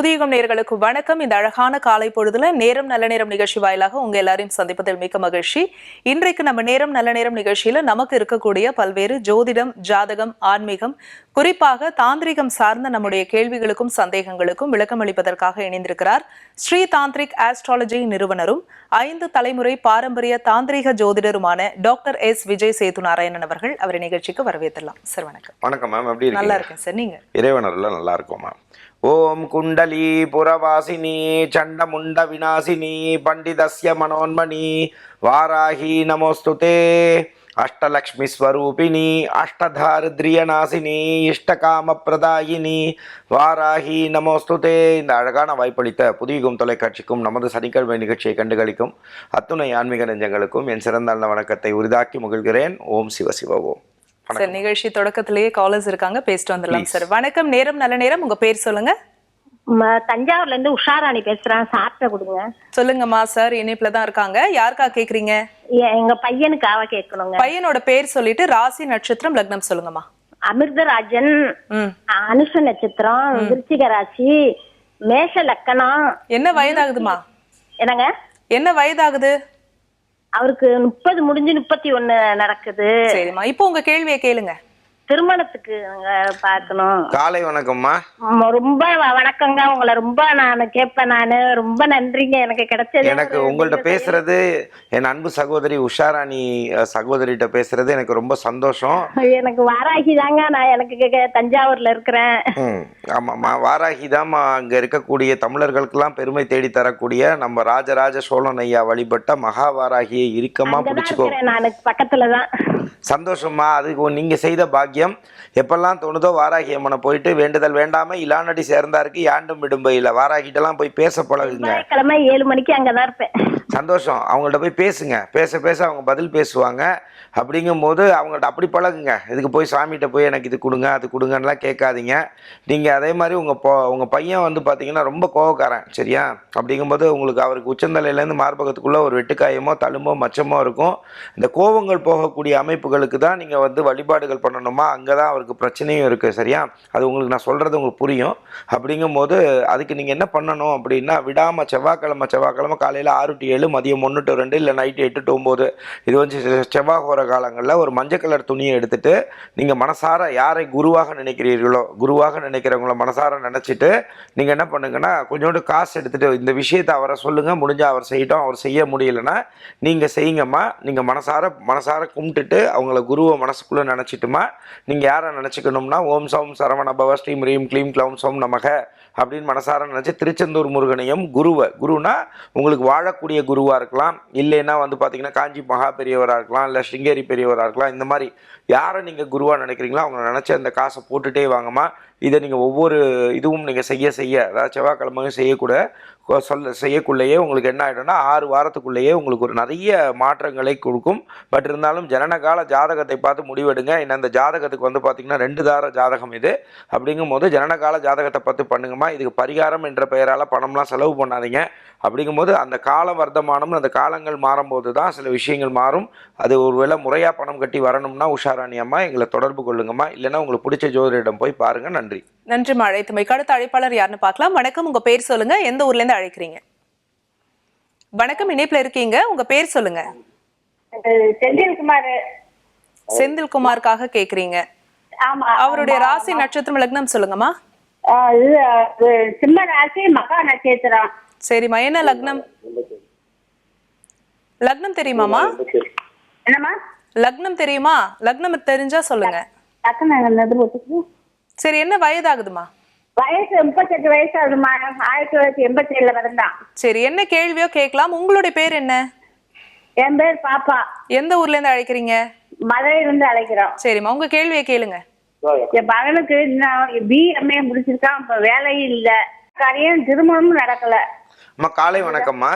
புதியுகம் நேர்களுக்கு வணக்கம். இந்த அழகான காலை பொழுதுல நேரம் நல்ல நேரம் நிகழ்ச்சி வாயிலாக உங்க எல்லாரையும் சந்திப்பதில் மிக்க மகிழ்ச்சி. இன்றைக்கு நம்ம நேரம் நல்ல நேரம் நிகழ்ச்சியில நமக்கு இருக்கக்கூடிய பல்வேறு ஜோதிடம் ஜாதகம் ஆன்மீகம் குறிப்பாக தாந்திரிகம் சார்ந்த நம்முடைய கேள்விகளுக்கும் சந்தேகங்களுக்கும் விளக்கம் அளிப்பதற்காக இணைந்திருக்கிறார் ஸ்ரீ தாந்திரிக் ஆஸ்ட்ராலஜி நிறுவனரும் ஐந்து தலைமுறை பாரம்பரிய தாந்திரிக ஜோதிடருமான டாக்டர் எஸ். விஜய் சேது நாராயணன் அவர்கள் அவரை நிகழ்ச்சிக்கு வரவேற்றலாம் சார் வணக்கம். வணக்கம் மேம். எப்படி நல்லா இருக்கேன் சார். நீங்க? இறைவனர்ல நல்லா இருக்கும் மேம். ஓம் குண்டலி புறவாசினி சண்டமுண்ட விநாசினி பண்டிதஸ்ய மனோன்மணி வாராகி நமோஸ்துதே. அஷ்டலக்ஷ்மி ஸ்வரூபிணி அஷ்டதாரித்ரியநாசினி இஷ்டகாம பிரதாயினி வாராகி நமோஸ்துதே. இந்த அழகான வாய்ப்பளித்த புதியகும் தொலைக்காட்சிக்கும் நமது சனிக்கிழமை நிகழ்ச்சியை கண்டுகளிக்கும் அத்துணை ஆன்மீக நெஞ்சங்களுக்கும் என் சிறந்த நல்ல வணக்கத்தை உரிதாக்கி மகிழ்கிறேன். ஓம் சிவ சிவ ஓம். சார் நிகழ்ச்சி தொடக்கத்திலேயே காலர்ஸ் இருக்காங்க. பேசிட்டு வந்துடலாம் சார். வணக்கம் நேரம் நல்ல நேரம். உங்க பேர் சொல்லுங்க. தஞ்சாவூர்ல இருந்து உஷாராணி பேசுறேன் சாப்பிட்ட கொடுங்க. சொல்லுங்கம்மா சார். இணைப்புல தான் இருக்காங்க. யாருக்கா கேக்குறீங்க? எங்க பையனுக்காக கேட்கணுங்க. பையனோட பேர் சொல்லிட்டு ராசி நட்சத்திரம் லக்னம் சொல்லுங்கம்மா. அமிர்தராஜன் ம். அனுஷ நட்சத்திரம் விருச்சிக ராசி மேஷ லக்கணம். என்ன வயதாகுதுமா? என்னங்க? என்ன வயதாகுது? அவருக்கு முப்பது முடிஞ்சு முப்பத்தி ஒண்ணு நடக்குது. சரிம்மா. இப்போ உங்க கேள்வியை கேளுங்க. திருமணத்துக்கு நாங்க பார்க்கணும். காலை வணக்கம்மா. ரொம்ப வணக்கங்க. உங்களை ரொம்ப நான் கேட்பேன் நானு. ரொம்ப நன்றிங்க. எனக்கு கிடைச்சது எனக்கு உங்கள்ட்ட பேசுறது என் அன்பு சகோதரி உஷாராணி சகோதரிகிட்ட பேசுறது எனக்கு ரொம்ப சந்தோஷம். எனக்கு வாராகி தாங்க. நான் எனக்கு தஞ்சாவூர்ல இருக்கிறேன். ஆமாம்மா. வாராகி தாம்மா. அங்கே இருக்கக்கூடிய தமிழர்களுக்கெல்லாம் பெருமை தேடி தரக்கூடிய நம்ம ராஜராஜ சோழன் ஐயா வழிபட்ட மகா வாராகியை இறுக்கமா பிடிச்சிக்கோ. நான். பக்கத்துலதான். சந்தோஷமா அதுக்கு நீங்க செய்த பாக்கியம் எப்பெல்லாம் தோணுதோ வாராகி அம்மனை போயிட்டு வேண்டுதல் வேண்டாம இலானடி சேர்ந்தாருக்கு யாண்டும் விடும்பையில் வாராகிட்டெல்லாம் போய் பேச பழகுங்க. ஏழு மணிக்கு அங்கதான் இருப்பேன். சந்தோஷம். அவங்கள்ட்ட போய் பேசுங்க. பேச பேச அவங்க பதில் பேசுவாங்க. அப்படிங்கும்போது அவங்கள்ட்ட அப்படி பழகுங்க. இதுக்கு போய் சாமிகிட்ட போய் எனக்கு இது கொடுங்க அது கொடுங்கன்னுலாம் கேட்காதீங்க. நீங்கள் அதே மாதிரி உங்கள் பொ உங்கள் பையன் வந்து பார்த்தீங்கன்னா ரொம்ப கோவக்காரன் சரியா? அப்படிங்கும்போது உங்களுக்கு அவருக்கு உச்சந்தலையிலேருந்து மார்பகத்துக்குள்ளே ஒரு வெட்டுக்காயமோ தழும்போ மச்சமோ இருக்கும். இந்த கோவங்கள் போகக்கூடிய அமைப்புகளுக்கு தான் நீங்கள் வந்து வழிபாடுகள் பண்ணணுமா? அங்கே தான் அவருக்கு பிரச்சனையும் இருக்குது சரியா? அது உங்களுக்கு நான் சொல்கிறது உங்களுக்கு புரியும். அப்படிங்கும்போது அதுக்கு நீங்கள் என்ன பண்ணணும் அப்படின்னா விடாமல் செவ்வாய்க்கிழமை செவ்வாய்க்கிழமை காலையில் ஆறு டு ஏழு மதியம் ஒன்று டு ரெண்டு இல்லை நைட்டு எட்டு டு ஒம்பது. இது வந்து செ- செவ்வாய் போகிற காலங்களில் ஒரு மஞ்சள் கலர் துணியை எடுத்துகிட்டு நீங்கள் மனசார யாரை குருவாக நினைக்கிறீர்களோ குருவாக நினைக்கிறவங்கள மனசார நினச்சிட்டு நீங்கள் என்ன பண்ணுங்கன்னா கொஞ்சோண்டு காசு எடுத்துகிட்டு இந்த விஷயத்தை அவரை சொல்லுங்கள் முடிஞ்சால் அவர் செய்யட்டும் அவர் செய்ய முடியலன்னா நீங்கள் செய்யுங்கம்மா. நீங்கள் மனசார மனசார கும்பிட்டுட்டு அவங்கள குருவை மனசுக்குள்ளே நினச்சிட்டுமா? நீங்கள் யாரை நினச்சிக்கணும்னா ஓம் சோம் சரவண பவ ஸ்ரீம் ரீம் க்ளீம் க்ளௌம் சோம் நமக அப்படின்னு மனசார நினச்சி திருச்செந்தூர் முருகனையும் குருவை குருனா உங்களுக்கு வாழக்கூடிய குருவாக இருக்கலாம். இல்லைன்னா வந்து பார்த்தீங்கன்னா காஞ்சி மகா பெரியவராக இருக்கலாம் இல்லை ஸ்ருங்கேரி பெரியவராக இருக்கலாம். இந்த மாதிரி யாரை நீங்கள் குருவாக நினைக்கிறீங்களோ அவங்க நினச்சி அந்த காசை போட்டுட்டே வாங்கம்மா. இதை நீங்கள் ஒவ்வொரு இதுவும் நீங்கள் செய்ய செய்ய அதாவது செவ்வாய்க்கிழமையும் செய்யக்கூட சொல்ல செய்யக்குள்ளேயே உங்களுக்கு என்ன ஆகிடும்னா ஆறு வாரத்துக்குள்ளேயே உங்களுக்கு ஒரு நிறைய மாற்றங்களை கொடுக்கும். பட் இருந்தாலும் ஜனனகால ஜாதகத்தை பார்த்து முடிவெடுங்க. ஏன்னா இந்த ஜாதகத்துக்கு வந்து பார்த்தீங்கன்னா ரெண்டு தார ஜாதகம் இது. அப்படிங்கும்போது ஜனனகால ஜாதகத்தை பார்த்து பண்ணுங்கம்மா. இதுக்கு பரிகாரம் என்ற பெயரால் பணம்லாம் செலவு பண்ணாதீங்க. அப்படிங்கும்போது அந்த காலம் வர்த்தமானம் அந்த காலங்கள் மாறும்போது தான் சில விஷயங்கள் மாறும். அது ஒருவேளை முறையாக பணம் கட்டி வரணும்னா உஷாராணி அம்மா எங்களை தொடர்பு கொள்ளுங்கம்மா. இல்லைன்னா உங்களுக்கு பிடிச்ச ஜோதிடம் போய் பாருங்கள் நன்றி. நன்றி. அழைத்தமைக்கு அடுத்த அழைப்பாளர் யாருன்னு பார்க்கலாம். வணக்கம். உங்க பேர் சொல்லுங்க. எந்த ஊர்ல இருந்து அழைக்கிறீங்க? வணக்கம். இணைப்புல இருக்கீங்க. உங்க பேர் சொல்லுங்க. செந்தில்குமார். செந்தில்குமாருக்காக கேக்குறீங்க. ஆமா. அவருடைய ராசி நட்சத்திரம் லக்னம் சொல்லுங்கம்மா. சிம்ம ராசி மகா நட்சத்திரம். சரிம்மா. என்ன லக்னம்? லக்னம் தெரியுமாமா என்னம்மா? லக்னம் தெரியுமா? லக்னம் தெரிஞ்சா சொல்லுங்க. டக்குன்னு என்னது போட்டுக்கு சரி என்ன வயதாகுதுமா வயசு முப்பத்தெட்டு வயசு ஆகுதுமா ஆயிரத்தி தொள்ளாயிரத்தி எண்பத்தி ஏழுல பிறந்தான் சரி என்ன கேள்வியோ கேட்கலாம். உங்களுடைய பேர் என்ன? என் பேர் பாப்பா. எந்த ஊர்ல இருந்து அழைக்கிறீங்க? மதுரையிலிருந்து அழைக்கிறோம். சரிம்மா உங்க கேள்வியை கேளுங்க. என் மகனுக்கு இன்னும் பிஎம்ஏ முடிச்சிருக்கான். இப்ப வேலையும் இல்ல. காரியம் திருமணமும் நடக்கல. அம்மா காலை வணக்கம்மா.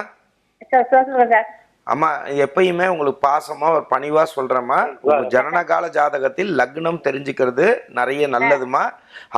சொல்லுங்க. சார் அம்மா எப்பயுமே உங்களுக்கு பாசமா ஒரு பணிவா சொல்றேம்மா. உங்க ஜனனகால ஜாதகத்தில் லக்னம் தெரிஞ்சுக்கிறது நிறைய நல்லதுமா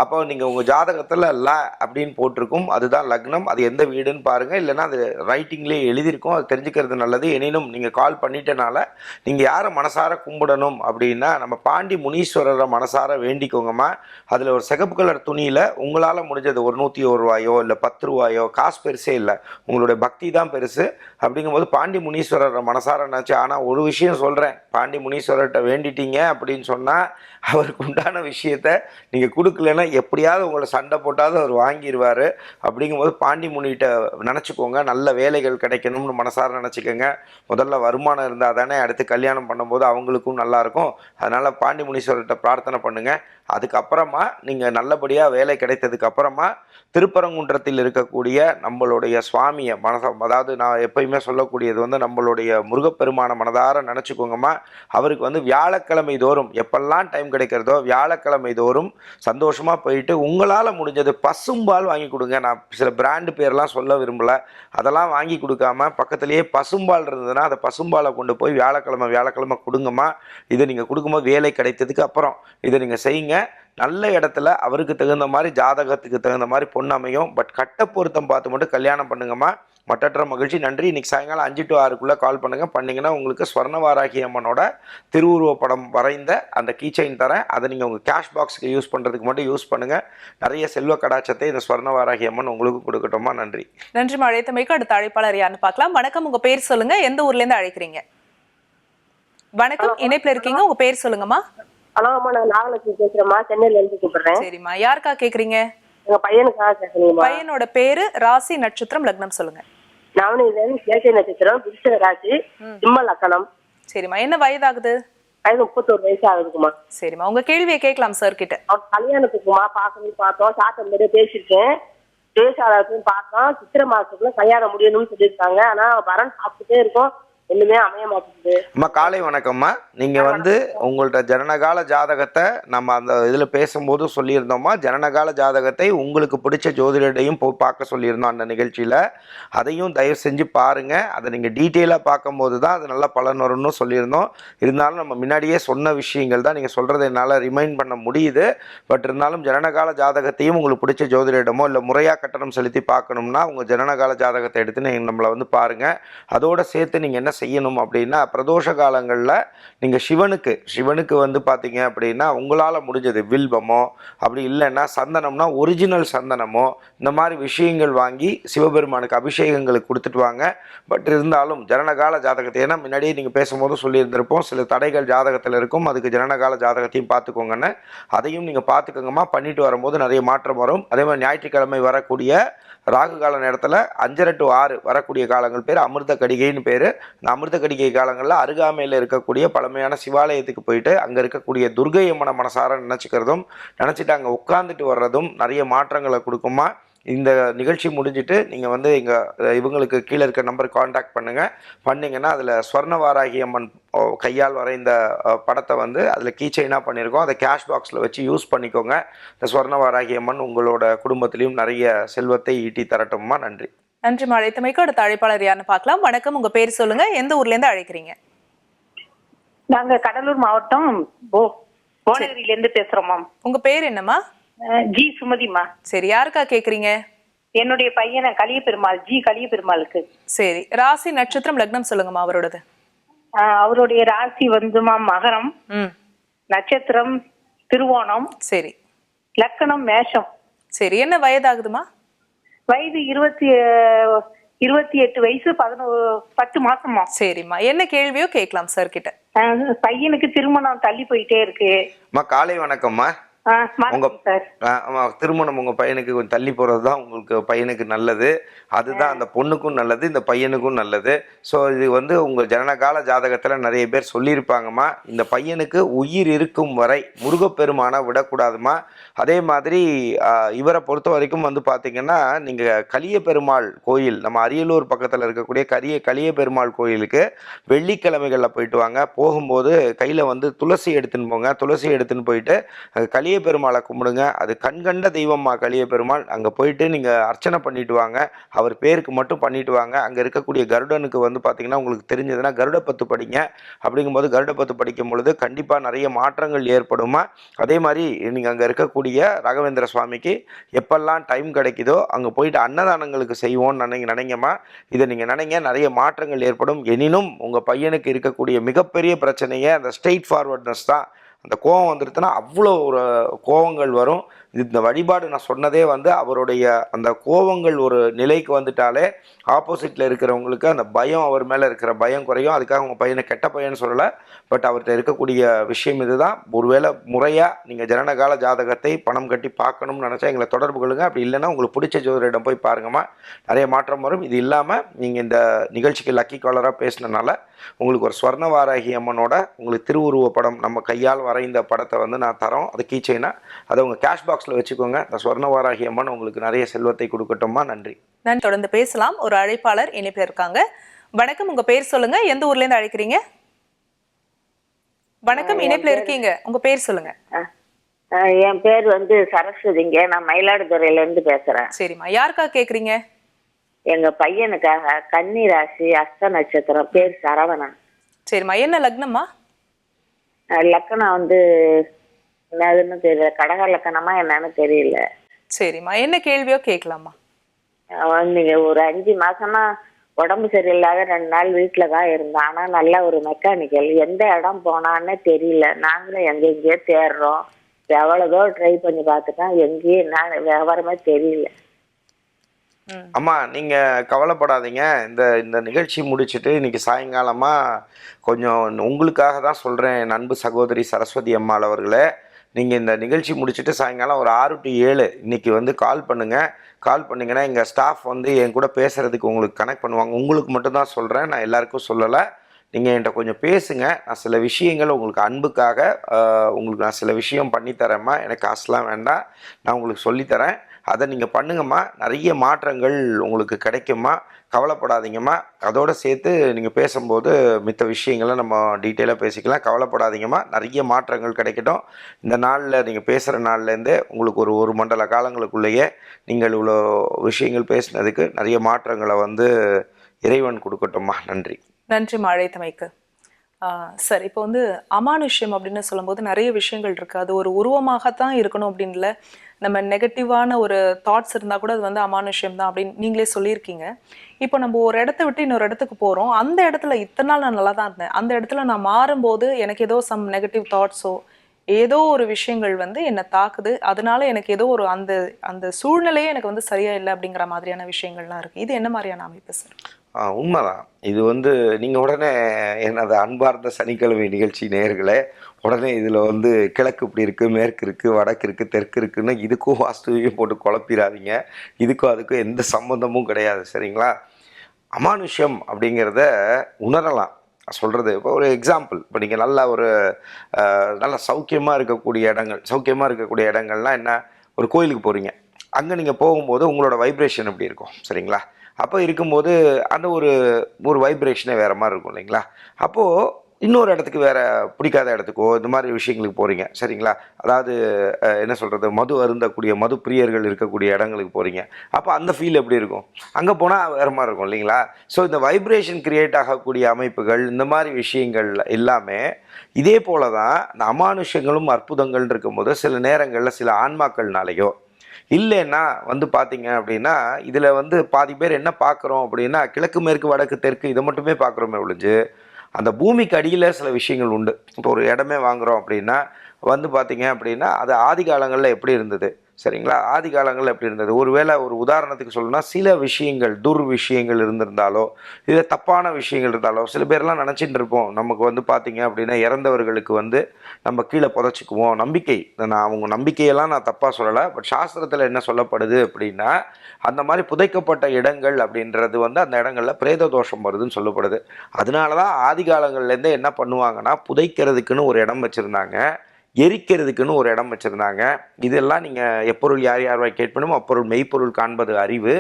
அப்போ நீங்கள் உங்கள் ஜாதகத்தில் ல அப்படின்னு போட்டிருக்கும். அதுதான் லக்னம். அது எந்த வீடுன்னு பாருங்கள் இல்லைன்னா அது ரைட்டிங்லேயே எழுதியிருக்கும். அது தெரிஞ்சுக்கிறது நல்லது. எனினும் நீங்கள் கால் பண்ணிட்டனால நீங்கள் யாரை மனசார கும்பிடணும் அப்படின்னா நம்ம பாண்டி முனீஸ்வரரை மனசார வேண்டிக்கோங்கம்மா. அதில் ஒரு சிகப்பு கலர் துணியில் உங்களால் முடிஞ்சது ஒரு நூற்றி ஒரு ரூபாயோ இல்லை பத்து ரூபாயோ காசு பெருசே இல்லை. உங்களுடைய பக்தி தான் பெருசு. அப்படிங்கும்போது பாண்டி முனீஸ்வரரை மனசார நினச்சி ஆனால் ஒரு விஷயம் சொல்கிறேன் பாண்டி முனீஸ்வரர்கிட்ட வேண்டிட்டீங்க அப்படின்னு சொன்னால் அவருக்கு உண்டான விஷயத்த நீங்கள் கொடுக்கலன்னா எப்படியாவது உங்களை சண்டை போட்டாவது அவர் வாங்கிடுவார் அப்படிங்கும்போது பாண்டி முனிகிட்ட நினச்சிக்கோங்க. நல்ல வேலைகள் கிடைக்கணும்னு மனசார நினச்சிக்கோங்க. முதல்ல வருமானம் இருந்தால் தானே அடுத்து கல்யாணம் பண்ணும்போது அவங்களுக்கும் நல்லாயிருக்கும் அதனால் பாண்டி முனீஸ்வரர்கிட்ட பிரார்த்தனை பண்ணுங்கள் அதுக்கப்புறமா நீங்கள் நல்லபடியாக வேலை கிடைத்ததுக்கப்புறமா திருப்பரங்குன்றத்தில் இருக்கக்கூடிய நம்மளுடைய சுவாமியை மனச அதாவது நான் எப்பயுமே சொல்லக்கூடியது வந்து நம்மளுடைய முருகப்பெருமான மனதார நினச்சிக்கோங்கம்மா. அவருக்கு வந்து வியாழக்கிழமை தோறும் எப்பெல்லாம் டைம் கிடைக்கிறதோ வியாழக்கிழமை தோறும் சந்தோஷமாக போயிட்டு உங்களால் முடிஞ்சது பசும்பால் வாங்கி கொடுங்க. நான் சில பிராண்டு பேர்லாம் சொல்ல விரும்பலை. அதெல்லாம் வாங்கி கொடுக்காம பக்கத்துலேயே பசும்பால் இருந்ததுன்னா அதை பசும்பாலை கொண்டு போய் வியாழக்கிழமை வியாழக்கிழமை கொடுங்கம்மா. இதை நீங்கள் கொடுக்கும்போது வேலை கிடைத்ததுக்கு அப்புறம் இதை நீங்கள் செய்யுங்க. நல்ல இடத்துல அவருக்கு தகுந்த மாதிரி ஜாதகத்துக்கு தகுந்த மாதிரி பொண்ணு அமையும். பட் கட்ட பொருத்தம் பார்த்து மட்டும் கல்யாணம் பண்ணுங்கம்மா. மட்டற்ற மகிழ்ச்சி நன்றி. இன்னைக்கு சாயங்காலம் அஞ்சு டு ஆறுக்குள்ளே கால் பண்ணுங்கள் பண்ணிங்கன்னா உங்களுக்கு ஸ்வர்ணவாராகி அம்மனோட திருவுருவ படம் வரைந்த அந்த கீச்சைன் தரேன். அதை நீங்கள் உங்கள் கேஷ் பாக்ஸுக்கு யூஸ் பண்ணுறதுக்கு மட்டும் யூஸ் பண்ணுங்கள் நிறைய செல்வ கடாச்சத்தை இந்த ஸ்வர்ணவாராகி அம்மன் உங்களுக்கு கொடுக்கட்டுமா நன்றி. நன்றி அழைத்தமைக்கு அடுத்த அழைப்பாளர் யாருன்னு பார்க்கலாம். வணக்கம். உங்க பேர் சொல்லுங்க. எந்த ஊர்ல இருந்து அழைக்கிறீங்க? வணக்கம். இணைப்புல இருக்கீங்க. உங்க பேர் சொல்லுங்கம்மா. ஹலோ அம்மா நான் நாகலட்சுமி பேசுறேம்மா. சென்னையில இருந்து கூப்பிடுறேன் சரிம்மா. யாருக்கா கேக்குறீங்க? எங்க பையனுக்காக கேட்கணுமா பையனோட பேரு ராசி நட்சத்திரம் லக்னம் சொல்லுங்க. நவநீதன் கேட்டை நட்சத்திரம் விருஷ ராசி சிம்ம லக்கணம். சரிம்மா. என்ன வயதாகுது? வயது முப்பத்தோரு வயசு ஆகுதுக்குமா சரிம்மா. உங்க கேள்வியை கேட்கலாம் சார் கிட்ட. அவன் கல்யாணத்துக்குமா பார்க்கணும் பார்த்தோம். சாத்தம் மாதிரியே பேசியிருக்கேன். பேசாளருக்கும் பார்த்தோம். சித்திரை மாசத்துக்குள்ள கல்யாணம் முடியணும்னு சொல்லியிருக்காங்க. ஆனா வரன் பார்த்துட்டே இருக்கோம். ஒண்ணுமே அமைய மாட்டேங்குது. அம்மா காலை வணக்கம்மா. நீங்கள் வந்து உங்கள்ட்ட ஜனனகால ஜாதகத்தை நம்ம அந்த இதில் பேசும்போது சொல்லியிருந்தோம்மா. ஜனனகால ஜாதகத்தை உங்களுக்கு பிடிச்ச ஜோதிடரையும் போய் பார்க்க சொல்லியிருந்தோம் அந்த நிகழ்ச்சியில். அதையும் தயவு செஞ்சு பாருங்கள் அதை நீங்கள் டீட்டெயிலாக பார்க்கும்போது தான் அது நல்ல பலன் வரும்னு சொல்லியிருந்தோம். இருந்தாலும் நம்ம முன்னாடியே சொன்ன விஷயங்கள் தான் நீங்கள் சொல்கிறத என்னால் ரிமைண்ட் பண்ண முடியுது. பட் இருந்தாலும் ஜனனகால ஜாதகத்தையும் உங்களுக்கு பிடிச்ச ஜோதிடமோ இல்லை முறையாக கட்டணம் செலுத்தி பார்க்கணும்னா உங்கள் ஜனனகால ஜாதகத்தை எடுத்து நீங்கள் நம்மளை வந்து பாருங்கள் அதோட சேர்த்து நீங்கள் என்ன செய்யணும் அப்படின்னா பிரதோஷ காலங்களில் நீங்கள் சிவனுக்கு சிவனுக்கு வந்து பார்த்தீங்க அப்படின்னா உங்களால் முடிஞ்சது வில்வமோ அப்படி இல்லைன்னா சந்தனம்னா ஒரிஜினல் சந்தனமோ இந்த மாதிரி விஷயங்கள் வாங்கி சிவபெருமானுக்கு அபிஷேகங்களுக்கு கொடுத்துட்டு வாங்க. பட் இருந்தாலும் ஜனனகால ஜாதகத்தை ஏன்னா முன்னாடியே நீங்கள் பேசும்போது சொல்லியிருந்திருப்போம் சில தடைகள் ஜாதகத்தில் இருக்கும். அதுக்கு ஜனனகால ஜாதகத்தையும் பார்த்துக்கோங்கன்னு. அதையும் நீங்கள் பார்த்துக்கோங்கம்மா. பண்ணிட்டு வரும்போது நிறைய மாற்றம் வரும். அதே மாதிரி ஞாயிற்றுக்கிழமை வரக்கூடிய ராகு கால நேரத்தில் அஞ்சரை டு ஆறு வரக்கூடிய காலங்கள் பேர் அமிர்த கடிகைன்னு பேர். இந்த அமிர்த கடிகை காலங்களில் அருகாமையில் இருக்கக்கூடிய பழமையான சிவாலயத்துக்கு போயிட்டு அங்கே இருக்கக்கூடிய துர்கை அம்மனை மனசார நினச்சிக்கிறதும் நினச்சிட்டு அங்கே உட்காந்துட்டு வர்றதும் நிறைய மாற்றங்களை கொடுக்குமா? இந்த நிகழ்ச்சி முடிஞ்சிட்டு நீங்கள் வந்து எங்கள் இவங்களுக்கு கீழே இருக்க நம்பர் காண்டாக்ட் பண்ணுங்கள் பண்ணிங்கன்னா அதில் ஸ்வர்ணவாராகி அம்மன் ஓ, கையால் வரைந்த படத்தை வந்து அதில் கீச்சைனாக பண்ணியிருக்கோம். அதை கேஷ் பாக்ஸில் வச்சு யூஸ் பண்ணிக்கோங்க. இந்த ஸ்வர்ணவாராகி அம்மன் உங்களோட குடும்பத்திலையும் நிறைய செல்வத்தை ஈட்டி தரட்டும்மா. நன்றி. நன்றி அழைத்தமைக்கு அடுத்த அழைப்பாளர் யாருன்னு பார்க்கலாம். வணக்கம். உங்க பேர் சொல்லுங்க. எந்த ஊர்ல இருந்து அழைக்கிறீங்க? நாங்க கடலூர் மாவட்டம் போ புவனகிரில இருந்து பேசுறோம் மேம். உங்க பேர் என்னம்மா? ஜி சுமதிமா சரி யாருக்கா கேக்குறீங்க? என்னுடைய பையனை கலிய பெருமாள் ஜி கலிய பெருமாளுக்கு சரி. ராசி நட்சத்திரம் லக்னம் சொல்லுங்கம்மா அவரோடது. அவருடைய ராசி வந்துமா மகரம். நட்சத்திரம் திருவோணம். சரி. லக்கணம் மேஷம். சரி. என்ன வயதாகுதுமா வயது இருபத்தி இருபத்தி எட்டு வயசு பதினோரு பத்து மாசமா? சரிம்மா. என்ன கேள்வியோ கேட்கலாம் சார் கிட்ட. பையனுக்கு திருமணம் தள்ளி போயிட்டே இருக்கு. அம்மா காலை வணக்கம்மா. ஆமா திருமணம் உங்கள் பையனுக்கு கொஞ்சம் தள்ளி போகிறது தான் உங்களுக்கு பையனுக்கு நல்லது. அதுதான் அந்த பொண்ணுக்கும் நல்லது இந்த பையனுக்கும் நல்லது. ஸோ இது வந்து உங்கள் ஜனனகால ஜாதகத்தில் நிறைய பேர் சொல்லியிருப்பாங்கம்மா இந்த பையனுக்கு உயிர் இருக்கும் வரை முருகப்பெருமானை விடக்கூடாதுமா அதே மாதிரி இவரை பொறுத்த வரைக்கும் வந்து பார்த்தீங்கன்னா நீங்கள் கலிய பெருமாள் கோயில் நம்ம அரியலூர் பக்கத்தில் இருக்கக்கூடிய கரிய கலிய பெருமாள் கோயிலுக்கு வெள்ளிக்கிழமைகளில் போயிட்டு வாங்க. போகும்போது கையில் வந்து துளசி எடுத்துன்னு போங்க. துளசி எடுத்துன்னு போயிட்டு கலிய கலிய பெருமாளை கும்பிடுங்க. அது கண்கண்ட தெய்வம்மா கலிய பெருமாள் அங்கே போயிட்டு நீங்கள் அர்ச்சனை பண்ணிட்டு வாங்க. அவர் பேருக்கு மட்டும் பண்ணிட்டு வாங்க. அங்கே இருக்கக்கூடிய கருடனுக்கு வந்து பார்த்தீங்கன்னா உங்களுக்கு தெரிஞ்சதுன்னா கருடப்பத்து படிங்க. அப்படிங்கும்போது கருடப்பத்து படிக்கும் பொழுது கண்டிப்பாக நிறைய மாற்றங்கள் ஏற்படுமா? அதே மாதிரி நீங்கள் அங்கே இருக்கக்கூடிய ராகவேந்திர சுவாமிக்கு எப்பெல்லாம் டைம் கிடைக்குதோ அங்கே போயிட்டு அன்னதானங்களுக்கு செய்வோம்னு நினைங்க நினைங்கம்மா. இதை நீங்கள் நினைங்க. நிறைய மாற்றங்கள் ஏற்படும். எனினும் உங்கள் பையனுக்கு இருக்கக்கூடிய மிகப்பெரிய பிரச்சனையே அந்த ஸ்ட்ரெயிட் ஃபார்வர்ட்னஸ் தான். அந்த கோவம் வந்துடுதுன்னா அவ்வளோ ஒரு கோவங்கள் வரும். இந்த வழிபாடு நான் சொன்னதே வந்து அவருடைய அந்த கோவங்கள் ஒரு நிலைக்கு வந்துட்டாலே ஆப்போசிட்டில் இருக்கிறவங்களுக்கு அந்த பயம் அவர் மேலே இருக்கிற பயம் குறையும். அதுக்காக உங்கள் பையனை கெட்ட பையன்னு சொல்லலை. பட் அவர்கிட்ட இருக்கக்கூடிய விஷயம் இதுதான். ஒருவேளை முறையாக நீங்கள் ஜனனகால ஜாதகத்தை பணம் கட்டி பார்க்கணும்னு நினச்சா எங்களை தொடர்பு கொள்ளுங்க. அப்படி இல்லைன்னா உங்களுக்கு பிடிச்ச ஜோதிடரிடம் போய் பாருங்கம்மா. நிறைய மாற்றம் வரும். இது இல்லாமல் நீங்கள் இந்த நிகழ்ச்சிக்கு லக்கி காலராக பேசினனால உங்களுக்கு ஒரு ஸ்வர்ண வாராகி அம்மனோட உங்களுக்கு திருவுருவ படம் நம்ம கையால் வரைந்த படத்தை வந்து நான் தரோம். அது கீச்சைனா அதை உங்கள் கேஷ் பாக்ஸ் பாக்ஸில் வச்சுக்கோங்க. இந்த ஸ்வர்ண வாராகி அம்மன் உங்களுக்கு நிறைய செல்வத்தை கொடுக்கட்டும்மா. நன்றி. நான் தொடர்ந்து பேசலாம். ஒரு அழைப்பாளர் இணைப்பில் இருக்காங்க. வணக்கம். உங்க பேர் சொல்லுங்க. எந்த ஊர்ல இருந்து அழைக்கிறீங்க? வணக்கம். இணைப்பில் இருக்கீங்க. உங்க பேர் சொல்லுங்க. என் பேர் வந்து சரஸ்வதிங்க. நான் மயிலாடுதுறையில இருந்து பேசுறேன். சரிம்மா. யாருக்கா கேக்குறீங்க? எங்க பையனுக்காக கன்னி ராசி அஸ்த நட்சத்திரம். பேர் சரவணன். சரிம்மா. என்ன லக்னம்மா? லக்கணம் வந்து என்னதுன்னு தெரியல. கடக லக்கணமா என்னன்னு தெரியல. சரிம்மா. என்ன கேள்வியோ கேட்கலாமா நீங்க ஒரு அஞ்சு மாசமா உடம்பு சரியில்லாத ரெண்டு நாள் வீட்டுல தான் இருந்தான். ஆனா நல்ல ஒரு மெக்கானிக்கல் எந்த இடம் போனான்னு தெரியல. நாங்களும் எங்க எங்கேயோ தேடுறோம். எவ்வளவுதோ ட்ரை பண்ணி பார்த்துட்டோம். எங்கேயும் நான் விவரமே தெரியல. அம்மா நீங்கள் கவலைப்படாதீங்க. இந்த இந்த நிகழ்ச்சி முடிச்சுட்டு இன்னைக்கு சாயங்காலமாக கொஞ்சம் உங்களுக்காக தான் சொல்கிறேன் என் அன்பு சகோதரி சரஸ்வதி அம்மாள் அவர்களே. நீங்கள் இந்த நிகழ்ச்சி முடிச்சுட்டு சாயங்காலம் ஒரு ஆறு டு ஏழு இன்றைக்கி வந்து கால் பண்ணுங்கள் கால் பண்ணிங்கன்னா எங்கள் ஸ்டாஃப் வந்து என் கூட பேசுகிறதுக்கு உங்களுக்கு கனெக்ட் பண்ணுவாங்க. உங்களுக்கு மட்டும்தான் சொல்கிறேன் நான் எல்லாருக்கும் சொல்லலை. நீங்கள் என்கிட்ட கொஞ்சம் பேசுங்க. நான் சில விஷயங்கள் உங்களுக்கு அன்புக்காக உங்களுக்கு நான் சில விஷயம் பண்ணித்தரேம்மா எனக்கு காசுலாம் வேண்டாம். நான் உங்களுக்கு சொல்லித்தரேன் அதை நீங்கள் பண்ணுங்கம்மா. நிறைய மாற்றங்கள் உங்களுக்கு கிடைக்குமா கவலைப்படாதீங்கம்மா. அதோடு சேர்த்து நீங்கள் பேசும்போது மித்த விஷயங்களை நம்ம டீட்டெயிலாக பேசிக்கலாம். கவலைப்படாதீங்கம்மா. நிறைய மாற்றங்கள் கிடைக்கட்டும். இந்த நாளில் நீங்கள் பேசுகிற நாள்லேருந்தே உங்களுக்கு ஒரு ஒரு மண்டல காலங்களுக்குள்ளேயே நீங்கள் இவ்வளோ விஷயங்கள் பேசினதுக்கு நிறைய மாற்றங்களை வந்து இறைவன் கொடுக்கட்டும்மா. நன்றி. நன்றி அழைத்தமைக்கு சார் இப்போ வந்து அமானுஷ்யம் அப்படின்னு சொல்லும்போது நிறைய விஷயங்கள் இருக்குது அது ஒரு உருவமாகத்தான் இருக்கணும் அப்படின்ல நம்ம நெகட்டிவான ஒரு தாட்ஸ் இருந்தால் கூட அது வந்து அமானுஷ்யம் தான் அப்படின்னு நீங்களே சொல்லியிருக்கீங்க. இப்போ நம்ம ஒரு இடத்த விட்டு இன்னொரு இடத்துக்கு போகிறோம் அந்த இடத்துல இத்தனை நாள் நான் நல்லா தான் இருந்தேன். அந்த இடத்துல நான் மாறும்போது எனக்கு ஏதோ சம் நெகட்டிவ் தாட்ஸோ ஏதோ ஒரு விஷயங்கள் வந்து என்னை தாக்குது. அதனால எனக்கு ஏதோ ஒரு அந்த அந்த சூழ்நிலையே எனக்கு வந்து சரியா இல்லை அப்படிங்கிற மாதிரியான விஷயங்கள்லாம் இருக்குது இது என்ன மாதிரியான அமைப்பு சார் உண்மைதான். இது வந்து நீங்கள் உடனே எனது அன்பார்ந்த சனிக்கிழமை நிகழ்ச்சி நேர்களே உடனே இதில் வந்து கிழக்கு இப்படி இருக்குது மேற்கு இருக்குது வடக்கு இருக்குது தெற்கு இருக்குன்னு இதுக்கும் வாஸ்துவையும் போட்டு குழப்பிடாதீங்க இதுக்கும் அதுக்கும் எந்த சம்மந்தமும் கிடையாது சரிங்களா? அமானுஷ்யம் அப்படிங்கிறத உணரலாம். சொல்கிறது இப்போ ஒரு எக்ஸாம்பிள் இப்போ நீங்கள் நல்ல ஒரு நல்ல சௌக்கியமாக இருக்கக்கூடிய இடங்கள் சௌக்கியமாக இருக்கக்கூடிய இடங்கள்லாம் என்ன? ஒரு கோயிலுக்கு போகிறீங்க அங்கே நீங்கள் போகும்போது உங்களோட வைப்ரேஷன் எப்படி இருக்கும் சரிங்களா? அப்போ இருக்கும்போது அந்த ஒரு ஒரு வைப்ரேஷனே வேறு மாதிரி இருக்கும் இல்லைங்களா? அப்போது இன்னொரு இடத்துக்கு வேறு பிடிக்காத இடத்துக்கோ இந்த மாதிரி விஷயங்களுக்கு போகிறீங்க சரிங்களா? அதாவது என்ன சொல்கிறது மது அருந்தக்கூடிய மது பிரியர்கள் இருக்கக்கூடிய இடங்களுக்கு போகிறீங்க அப்போ அந்த ஃபீல் எப்படி இருக்கும்? அங்கே போனால் வேறு மாதிரி இருக்கும் இல்லைங்களா? ஸோ இந்த வைப்ரேஷன் க்ரியேட் ஆகக்கூடிய அமைப்புகள் இந்த மாதிரி விஷயங்கள் எல்லாமே இதே போல தான் இந்த அமானுஷங்களும் அற்புதங்கள் இருக்கும்போது சில நேரங்களில் சில ஆன்மாக்கள்னாலேயோ இல்லைன்னா வந்து பார்த்தீங்க அப்படின்னா இதில் வந்து பாதி பேர் என்ன பார்க்குறோம் அப்படின்னா கிழக்கு மேற்கு வடக்கு தெற்கு இதை மட்டுமே பார்க்குறோமே ஒழிஞ்சு அந்த பூமிக்கு அடியில் சில விஷயங்கள் உண்டு. இப்போ ஒரு இடமே வாங்குகிறோம் அப்படின்னா வந்து பார்த்தீங்க அப்படின்னா அது ஆதி காலங்களில் எப்படி இருந்தது? சரிங்களா? ஆதி காலங்கள் எப்படி இருந்தது? ஒருவேளை ஒரு உதாரணத்துக்கு சொல்லணும்னா சில விஷயங்கள் துர் விஷயங்கள் இருந்திருந்தாலோ இல்லை தப்பான விஷயங்கள் இருந்தாலோ சில பேர்லாம் நினச்சிட்டு இருப்போம். நமக்கு வந்து பார்த்தீங்க அப்படின்னா இறந்தவர்களுக்கு வந்து நம்ம கீழே புதைச்சிக்குவோம். நம்பிக்கை. நான் அவங்க நம்பிக்கையெல்லாம் நான் தப்பாக சொல்லலை. பட் சாஸ்திரத்தில் என்ன சொல்லப்படுது அப்படின்னா அந்த மாதிரி புதைக்கப்பட்ட இடங்கள் அப்படின்றது வந்து அந்த இடங்களில் பிரேத தோஷம் வருதுன்னு சொல்லப்படுது. அதனால தான் ஆதி காலங்கள்லேருந்தே என்ன பண்ணுவாங்கன்னா புதைக்கிறதுக்குன்னு ஒரு இடம் வச்சுருந்தாங்க. எரிக்கிறதுக்குன்னு ஒரு இடம் வச்சுருந்தாங்க. இதெல்லாம் நீங்கள் எப்பொருள் யார் யார் வாய் கேட்பணும் அப்பொருள் மெய்ப்பொருள் காண்பது அறிவு.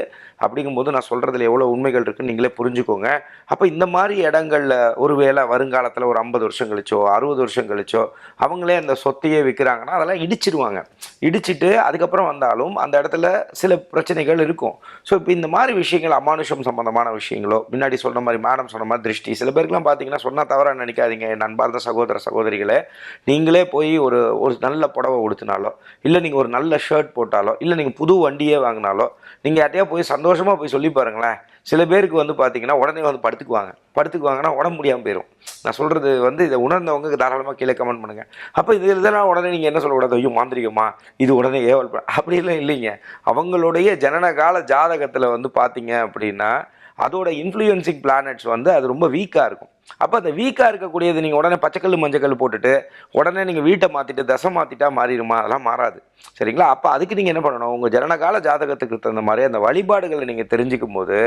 அப்படிங்கும்போது நான் சொல்கிறதுல எவ்வளோ உண்மைகள் இருக்குன்னு நீங்களே புரிஞ்சுக்கோங்க. அப்போ இந்த மாதிரி இடங்களில் ஒருவேளை வருங்காலத்தில் ஒரு ஐம்பது வருஷம் கழிச்சோ அறுபது வருஷம் கழிச்சோ அவங்களே அந்த சொத்தையே விற்கிறாங்கன்னா அதெல்லாம் இடிச்சிடுவாங்க இடிச்சிட்டு அதுக்கப்புறம் வந்தாலும் அந்த இடத்துல சில பிரச்சனைகள் இருக்கும். ஸோ இப்போ இந்த மாதிரி விஷயங்கள் அமானுஷம் சம்பந்தமான விஷயங்களோ முன்னாடி சொன்ன மாதிரி மேடம் சொன்ன மாதிரி திருஷ்டி சில பேருக்குலாம் பார்த்தீங்கன்னா சொன்னால் தவறாக நினைக்காதீங்க என் அன்பார்ந்த சகோதர சகோதரிகளே நீங்களே போய் ஒரு ஒரு நல்ல புடவை உடுத்தினாலோ இல்லை நீங்கள் ஒரு நல்ல ஷர்ட் போட்டாலோ இல்லை நீங்கள் புது வண்டியே வாங்கினாலோ நீங்கள் யார்ட்டையா போய் சந்தோஷமாக போய் சொல்லி பாருங்களேன். சில பேருக்கு வந்து பார்த்தீங்கன்னா உடனே வந்து படுத்துக்குவாங்க. படுத்துக்குவாங்கன்னா உடம்பு முடியாமல் போயிடும் நான் சொல்கிறது வந்து இதை உணர்ந்தவங்க தாராளமாக கீழே கமெண்ட் பண்ணுங்கள் அப்போ இது இதெல்லாம் உடனே நீங்கள் என்ன சொல்லக்கூடாது ஐயோ மாந்திரிகமா? இது உடனே ஏவல் அப்படிலாம் இல்லைங்க. அவங்களுடைய ஜனனகால ஜாதகத்தில் வந்து பார்த்தீங்க அப்படின்னா அதோட இன்ஃப்ளூயன்சிங் பிளானட்ஸ் வந்து அது ரொம்ப வீக்காக இருக்கும். அப்போ அந்த வீக்காக இருக்கக்கூடியது நீங்கள் உடனே பச்சைக்கல் மஞ்சக்கல் போட்டுட்டு உடனே நீங்கள் வீட்டை மாற்றிட்டு தசை மாற்றிட்டா மாறிடுமா? அதெல்லாம் மாறாது. சரிங்களா? அப்போ அதுக்கு நீங்கள் என்ன பண்ணணும்? உங்கள் ஜனனகால ஜாதகத்துக்கு தகுந்த மாதிரி அந்த வழிபாடுகளை நீங்கள் தெரிஞ்சுக்கும் போது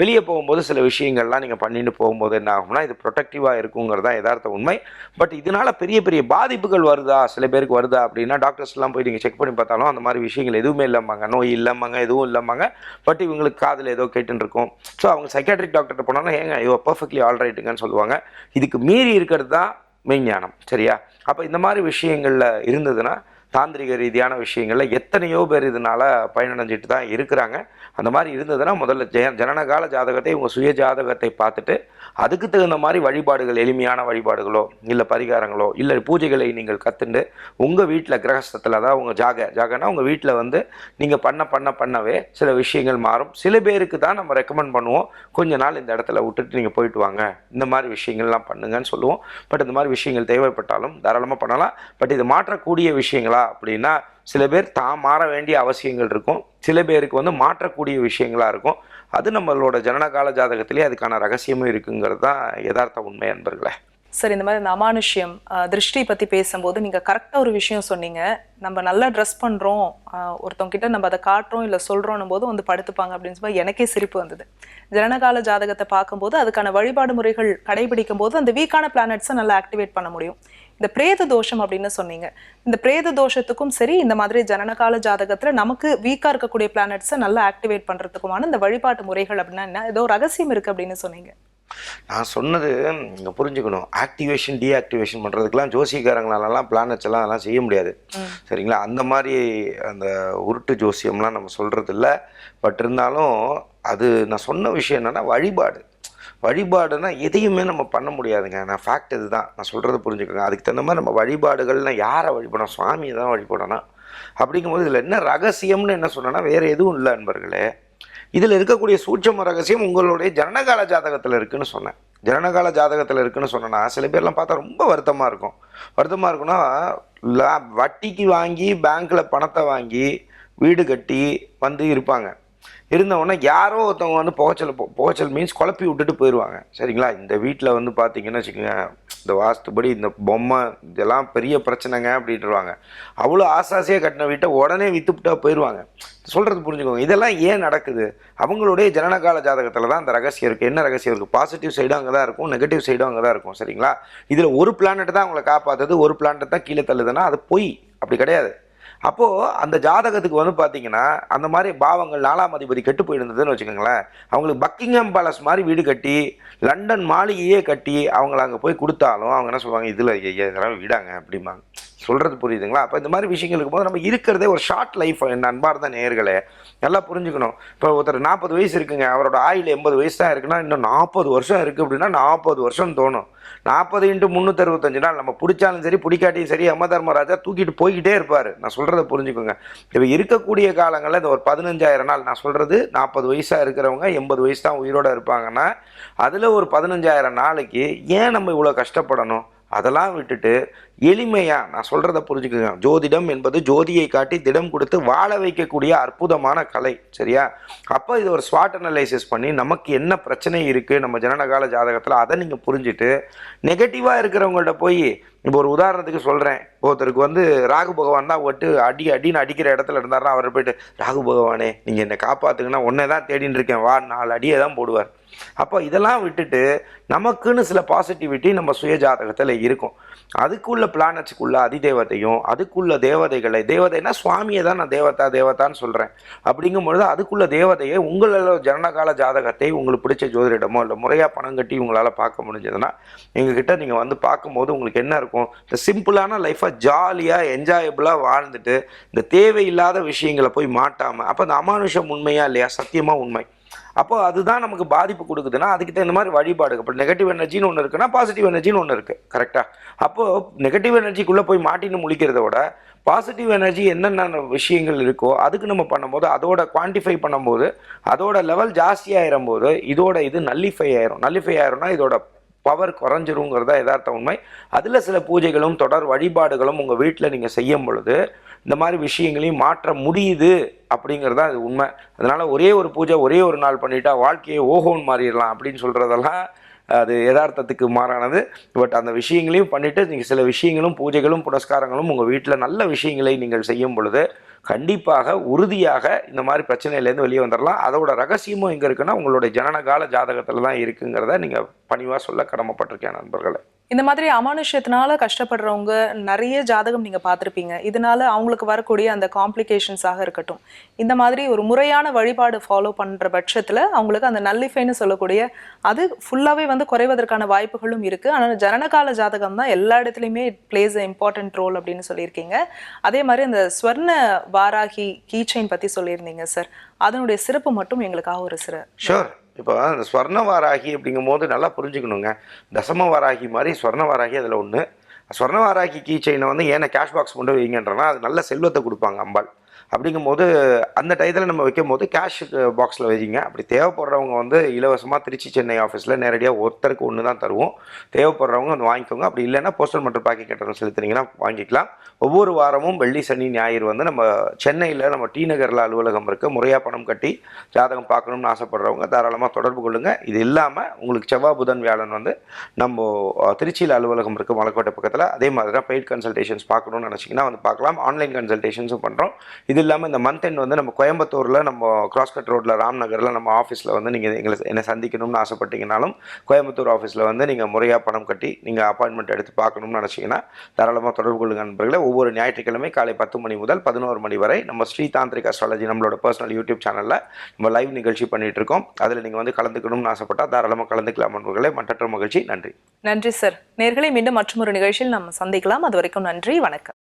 வெளியே போகும்போது சில விஷயங்கள்லாம் நீங்கள் பண்ணிட்டு போகும்போது என்ன ஆகும்னா இது ப்ரொடெக்டிவாக இருக்குங்கிறது தான் யதார்த்த உண்மை. பட் இதனால பெரிய பெரிய பாதிப்புகள் வருதா? சில பேருக்கு வருதா அப்படின்னா டாக்டர்ஸ்லாம் போய் நீங்கள் செக் பண்ணி பார்த்தாலும் அந்த மாதிரி விஷயங்கள் எதுவுமே இல்லாமாங்க நோய் இல்லாமாங்க எதுவும் இல்லாமாங்க பட் இவங்களுக்கு காதில் ஏதோ கேட்டுருக்கும் ஸோ அவங்க சைக்காட்ரிக் டாக்டர்கிட்ட போனாலும் ஏங்க ஐயோ பர்ஃபெக்ட்லி ஆல்ரைட்டுங்கன்னு சொல்லுவாங்க. சொல்லுவாங்க. இதுக்கு மீறி இருக்கிறது தான் மெய்ஞானம் சரியா? அப்போ இந்த மாதிரி விஷயங்களில் இருந்ததுன்னா தாந்திரிக ரீதியான விஷயங்களில் எத்தனையோ பேர் இதனால் பயனடைஞ்சிட்டு தான் இருக்கிறாங்க. அந்த மாதிரி இருந்ததுன்னா முதல்ல ஜெய ஜனனகால ஜாதகத்தை உங்கள் சுய ஜாதகத்தை பார்த்துட்டு அதுக்கு தகுந்த மாதிரி வழிபாடுகள் எளிமையான வழிபாடுகளோ இல்லை பரிகாரங்களோ இல்லை பூஜைகளை நீங்கள் கற்றுண்டு உங்கள் வீட்டில் கிரகஸ்தத்தில் அதாவது உங்கள் ஜாக ஜாகனா உங்கள் வீட்டில் வந்து நீங்கள் பண்ண பண்ண பண்ணவே சில விஷயங்கள் மாறும். சில பேருக்கு தான் நம்ம ரெக்கமெண்ட் பண்ணுவோம். கொஞ்ச நாள் இந்த இடத்துல விட்டுட்டு நீங்கள் போயிட்டு வாங்க. இந்த மாதிரி விஷயங்கள்லாம் பண்ணுங்கன்னு சொல்லுவோம். பட் இந்த மாதிரி விஷயங்கள் தேவைப்பட்டாலும் தாராளமாக பண்ணலாம். பட் இது மாற்றக்கூடிய விஷயங்களா? அப்படின்னா சில பேர் தான் மாற வேண்டிய அவசியங்கள் இருக்கும். சில பேருக்கு வந்து மாற்றக்கூடிய விஷயங்களா இருக்கும். அது நம்மளோட ஜனனகால ஜாதகத்திலே அதுக்கான ரகசியமும் இருக்குங்கிறது தான் யதார்த்த உண்மை அன்பர்களே. சார் இந்த மாதிரி இந்த அமானுஷ்யம் திருஷ்டி பத்தி பேசும்போது நீங்க கரெக்டாக ஒரு விஷயம் சொன்னீங்க. நம்ம நல்லா ட்ரெஸ் பண்றோம். ஒருத்தவங்கிட்ட ஒருத்தவங்க கிட்ட நம்ம அதை காட்டுறோம் இல்லை சொல்றோம் போது வந்து படுத்துப்பாங்க அப்படின்னு சொல்லி எனக்கே சிரிப்பு வந்தது. ஜனனகால ஜாதகத்தை பார்க்கும்போது அதுக்கான வழிபாடு முறைகள் கடைபிடிக்கும் போது அந்த வீக்கான பிளானட்ஸை நல்லா ஆக்டிவேட் பண்ண முடியும். இந்த பிரேத தோஷம் அப்படின்னு சொன்னீங்க. இந்த பிரேத தோஷத்துக்கும் சரி இந்த மாதிரி ஜனனகால ஜாதகத்துல நமக்கு வீக்கா இருக்கக்கூடிய பிளானட்ஸை நல்லா ஆக்டிவேட் பண்றதுக்குமான இந்த வழிபாட்டு முறைகள் அப்படின்னா என்ன? ஏதோ ரகசியம் இருக்கு அப்படின்னு சொன்னீங்க. நான் சொன்னது இங்கே புரிஞ்சுக்கணும். ஆக்டிவேஷன் டீஆக்டிவேஷன் பண்ணுறதுக்கெலாம் ஜோசிக்காரங்களாலலாம் பிளானட்ஸ் எல்லாம் அதெல்லாம் செய்ய முடியாது. சரிங்களா? அந்த மாதிரி அந்த உருட்டு ஜோசியம்லாம் நம்ம சொல்கிறது இல்லை பட் இருந்தாலும் அது நான் சொன்ன விஷயம் என்னென்னா வழிபாடு. வழிபாடுனா எதையுமே நம்ம பண்ண முடியாதுங்க. நான் ஃபேக்ட் இதுதான். நான் சொல்கிறத புரிஞ்சுக்கோங்க. அதுக்கு தகுந்த மாதிரி நம்ம வழிபாடுகள்னா யாரை வழிபடணும்? சுவாமியை தான் வழிபடணும். அப்படிங்கும்போது இதில் என்ன ரகசியம்னு என்ன சொன்னேன்னா வேறு எதுவும் இல்லை அன்பர்களே இதில் இருக்கக்கூடிய சூட்சம ரகசியம் உங்களுடைய ஜனனகால ஜாதகத்தில் இருக்குதுன்னு சொன்னேன். ஜனனகால ஜாதகத்தில் இருக்குதுன்னு சொன்னேன்னா சில பேர்லாம் பார்த்தா ரொம்ப வருத்தமாக இருக்கும். வருத்தமாக இருக்குன்னா வட்டிக்கு வாங்கி பேங்க்கில் பணத்தை வாங்கி வீடு கட்டி வந்து இருப்பாங்க. இருந்தவொடனே யாரோ ஒருத்தவங்க வந்து புகைச்சல் புகைச்சல் மீன்ஸ் குழப்பி விட்டுட்டு போயிடுவாங்க சரிங்களா? இந்த வீட்டில் வந்து பார்த்தீங்கன்னு வச்சுக்கோங்க இந்த வாஸ்துபடி இந்த பொம்மை இதெல்லாம் பெரிய பிரச்சனைங்க அப்படின்ட்டுருவாங்க அவ்வளோ ஆசாசியாக கட்டின வீட்டை உடனே வித்துப்பிட்டா போயிடுவாங்க சொல்கிறது புரிஞ்சுக்கோங்க. இதெல்லாம் ஏன் நடக்குது? அவங்களுடைய ஜனனகால ஜாதகத்தில் தான் அந்த ரகசியம் இருக்குது என்ன ரகசியம் இருக்குது பாசிட்டிவ் சைடும் அங்கே தான் இருக்கும் நெகட்டிவ் சைடும் அங்கே தான் இருக்கும். சரிங்களா? இதில் ஒரு பிளானட் தான் அவங்களை காப்பாற்றுது ஒரு பிளானட் தான் கீழே தள்ளுதுன்னா அது பொய். அப்படி கிடையாது. அப்போது அந்த ஜாதகத்துக்கு வந்து பார்த்தீங்கன்னா அந்த மாதிரி பாவங்கள் நாலாம் அதிபதி கெட்டு போயிருந்ததுன்னு வச்சுக்கோங்களேன் அவங்களுக்கு பக்கிங்ஹாம் பேலஸ் மாதிரி வீடு கட்டி லண்டன் மாளிகையே கட்டி அவங்கள அங்கே போய் கொடுத்தாலும் அவங்க என்ன சொல்லுவாங்க இதில் இதெல்லாம் விடாங்க அப்படிம்பாங்க. சொல்கிறது புரியுதுங்களா? அப்போ இந்த மாதிரி விஷயங்கள் இருக்கும்போது நம்ம இருக்கிறதே ஒரு ஷார்ட் லைஃப் என் அன்பார்ந்த நேர்களே நல்லா புரிஞ்சுக்கணும். இப்போ ஒருத்தர் நாற்பது வயசு இருக்குங்க அவரோட ஆயுள் எண்பது வயசு தான் இருக்குன்னா இன்னும் நாற்பது வருஷம் இருக்குது அப்படின்னா நாற்பது வருஷம் தோணும். நாற்பது இன்ட்டு முந்நூற்றறுபத்தஞ்சு நாள். நம்ம பிடிச்சாலும் சரி பிடிக்காட்டியும் சரி யம தர்மராஜா தூக்கிட்டு போய்கிட்டே இருப்பார். நான் சொல்கிறத புரிஞ்சுக்கோங்க. இப்போ இருக்கக்கூடிய காலங்களில் இந்த ஒரு பதினஞ்சாயிரம் நாள் நான் சொல்கிறது நாற்பது வயசாக இருக்கிறவங்க எண்பது வயசு தான் உயிரோட இருப்பாங்கன்னா அதில் ஒரு பதினஞ்சாயிரம் நாளைக்கு ஏன் நம்ம இவ்வளோ கஷ்டப்படணும்? அதெல்லாம் விட்டுட்டு எளிமையாக நான் சொல்கிறத புரிஞ்சுக்கோங்க. ஜோதிடம் என்பது ஜோதியை காட்டி திடம் கொடுத்து வாழ வைக்கக்கூடிய அற்புதமான கலை சரியா? அப்போ இது ஒரு ஸ்வாட் அனலைசிஸ் பண்ணி நமக்கு என்ன பிரச்சனை இருக்குது நம்ம ஜனனகால ஜாதகத்தில் அதை நீங்கள் புரிஞ்சுட்டு நெகட்டிவாக இருக்கிறவங்கள்ட்ட போய் இப்போ ஒரு உதாரணத்துக்கு சொல்கிறேன் ஒருத்தருக்கு வந்து ராகு பகவான் தான் ஒட்டு அடி அடின்னு அடிக்கிற இடத்துல இருந்தாருன்னா அவர் போயிட்டு ராகு பகவானே நீங்கள் என்னை காப்பாற்றுங்கன்னா ஒன்றே தான் தேடின்னு இருக்கேன். வா நாலு அடியை தான் போடுவார். அப்போ இதெல்லாம் விட்டுட்டு நமக்குன்னு சில பாசிட்டிவிட்டி நம்ம சுய ஜாதகத்தில் இருக்கும். அதுக்குள்ள பிளானட்ஸுக்குள்ள அதிதேவதையும் அதுக்குள்ள தேவதைகளை தேவதைனா சுவாமியை தான் நான் தேவதா தேவதான்னு சொல்கிறேன் அப்படிங்கும்பொழுது அதுக்குள்ள தேவதையை உங்களோட ஜனனகால ஜாதகத்தை உங்களுக்கு பிடிச்ச ஜோதிடமோ இல்லை முறையாக பணம் கட்டி உங்களால் பார்க்க முடிஞ்சதுன்னா எங்ககிட்ட நீங்கள் வந்து பார்க்கும்போது உங்களுக்கு என்ன இருக்கும்? இந்த சிம்பிளான லைஃப்பை ஜாலியாக என்ஜாயபுளாக வாழ்ந்துட்டு இந்த தேவையில்லாத விஷயங்களை போய் மாட்டாமல் அப்போ அந்த அமானுஷம் உண்மையா இல்லையா? சத்தியமாக உண்மை. அப்போ அதுதான் நமக்கு பாதிப்பு கொடுக்குதுன்னா அதுக்கு தகுந்த மாதிரி வழிபாடு அப்போ நெகட்டிவ் எனர்ஜின்னு ஒன்று இருக்குன்னா பாசிட்டிவ் எனர்ஜின்னு ஒன்று இருக்குது கரெக்டாக அப்போது நெகட்டிவ் எனர்ஜிக்குள்ளே போய் மாட்டின்னு முழிக்கிறத விட பாசிட்டிவ் எனர்ஜி என்னென்ன விஷயங்கள் இருக்கோ அதுக்கு நம்ம பண்ணும்போது அதோட குவான்டிஃபை பண்ணும்போது அதோட லெவல் ஜாஸ்தி ஆயிரும் போது இதோட இது நல்லிஃபை ஆயிரும். நல்லிஃபை ஆயிரும்னா இதோட பவர் குறைஞ்சிருங்கிறதா யதார்த்த உண்மை. அதில் சில பூஜைகளும் தொடர் வழிபாடுகளும் உங்கள் வீட்டில் நீங்கள் செய்யும் பொழுது இந்த மாதிரி விஷயங்களையும் மாற்ற முடியுது அப்படிங்கிறது தான் அது உண்மை. அதனால் ஒரே ஒரு பூஜை ஒரே ஒரு நாள் பண்ணிட்டா வாழ்க்கையை ஓஹோன்னு மாறிடலாம் அப்படின்னு சொல்கிறதெல்லாம் அது யதார்த்தத்துக்கு மாறானது. பட் அந்த விஷயங்களையும் பண்ணிவிட்டு நீங்கள் சில விஷயங்களும் பூஜைகளும் புனஸ்காரங்களும் உங்கள் வீட்டில் நல்ல விஷயங்களை நீங்கள் செய்யும் பொழுது கண்டிப்பாக உறுதியாக இந்த மாதிரி பிரச்சனையிலேருந்து வெளியே வந்துடலாம் அதோட ரகசியமும் எங்கே இருக்குன்னா உங்களுடைய ஜனனகால ஜாதகத்தில் தான் இருக்குங்கிறத நீங்கள் பணிவாக சொல்ல கடமைப்பட்டிருக்கேன் நண்பர்களை. இந்த மாதிரி அமானுஷ்யத்தினால கஷ்டப்படுறவங்க நிறைய ஜாதகம் நீங்க பார்த்துருப்பீங்க. இதனால அவங்களுக்கு வரக்கூடிய அந்த காம்ப்ளிகேஷன்ஸாக இருக்கட்டும். இந்த மாதிரி ஒரு முறையான வழிபாடு ஃபாலோ பண்ற பட்சத்துல அவங்களுக்கு அந்த நல்லிஃபைன்னு சொல்லக்கூடிய அது ஃபுல்லாவே வந்து குறைவதற்கான வாய்ப்புகளும் இருக்கு. ஆனால் ஜனனகால ஜாதகம் தான் எல்லா இடத்துலையுமே பிளேஸ் இம்பார்ட்டன்ட் ரோல் அப்படின்னு சொல்லியிருக்கீங்க. அதே மாதிரி அந்த ஸ்வர்ண வாராகி கீச்சைன் பத்தி சொல்லியிருந்தீங்க சார் அதனுடைய சிறப்பு மட்டும் எங்களுக்காக ஒரு சிற ஷோர் இப்போ அந்த ஸ்வர்ண வாராகி அப்படிங்கும்போது நல்லா புரிஞ்சுக்கணுங்க. தசம வாராகி மாதிரி ஸ்வர்ண வாராகி அதில் ஒன்று ஸ்வர்ண வாராகி கீ செயினை வந்து ஏன்னா கேஷ் பாக்ஸ் கொண்டு வைங்கன்றனா அது நல்ல செல்வத்தை கொடுப்பாங்க அம்பாள். அப்படிங்கும்போது அந்த டயத்தில் நம்ம வைக்கும் போது கேஷ் பாக்ஸில் வைங்க. அப்படி தேவைப்படுறவங்க வந்து இலவசமாக திருச்சி சென்னை ஆஃபீஸில் நேரடியாக ஒருத்தருக்கு ஒன்று தான் தருவோம். தேவைப்படுறவங்க வந்து வாங்கிக்கோங்க. அப்படி இல்லைன்னா போஸ்டல் மற்றும் பாக்கெட் கட்டணம் செலுத்துனீங்கன்னா வாங்கிக்கலாம். ஒவ்வொரு வாரமும் வெள்ளி சனி ஞாயிறு வந்து நம்ம சென்னையில் நம்ம டி நகரில் அலுவலகம் இருக்குது முறையாக பணம் கட்டி ஜாதகம் பார்க்கணும்னு ஆசைப்படுறவங்க தாராளமாக தொடர்பு கொள்ளுங்கள் இது இல்லாமல் உங்களுக்கு செவ்வாய் புதன் வியாழன் வந்து நம்ம திருச்சியில் அலுவலகம் இருக்குது மலைக்கோட்டை பக்கத்தில். அதே மாதிரி தான் பெய்ட் கன்சல்டேஷன்ஸ் பார்க்கணும்னு நினச்சிங்கன்னா வந்து பார்க்கலாம். ஆன்லைன் கன்சல்டேஷன்ஸும் பண்ணுறோம் இது இது இல்லாமல் இந்த மந்த் எண்ட் வந்து நம்ம கோயம்புத்தூரில் நம்ம கிராஸ்கட் ரோட்டில் ராம்நகரில் நம்ம ஆஃபீஸில் வந்து நீங்கள் எங்களை என்னை சந்திக்கணும்னு ஆசைப்பட்டீங்கனாலும் கோயம்புத்தூர் ஆஃபீஸில் வந்து நீங்கள் முறையாக பணம் கட்டி நீங்கள் அப்பாயின்மெண்ட் எடுத்து பார்க்கணும்னு நினச்சிங்கன்னா தாராளமாக தொடர்பு கொள்ளுங்க நண்பர்களே. ஒவ்வொரு ஞாயிற்றுக்கிழமை காலை பத்து மணி முதல் பதினோரு மணி வரை நம்ம ஸ்ரீ தாந்திரிக் அஸ்ட்ராலஜி நம்மளோட பர்சனல் யூடியூப் சேனலில் நம்ம லைவ் நிகழ்ச்சி பண்ணிட்டு இருக்கோம். அதில் நீங்கள் வந்து கலந்துக்கணும்னு ஆசைப்பட்டால் தாராளமாக கலந்துக்கலாம் நண்பர்களே. மற்றற்ற மகிழ்ச்சி. நன்றி. நன்றி சார் நேர்களை மீண்டும் மற்றொரு நிகழ்ச்சியில் நம்ம சந்திக்கலாம். அது வரைக்கும் நன்றி வணக்கம்.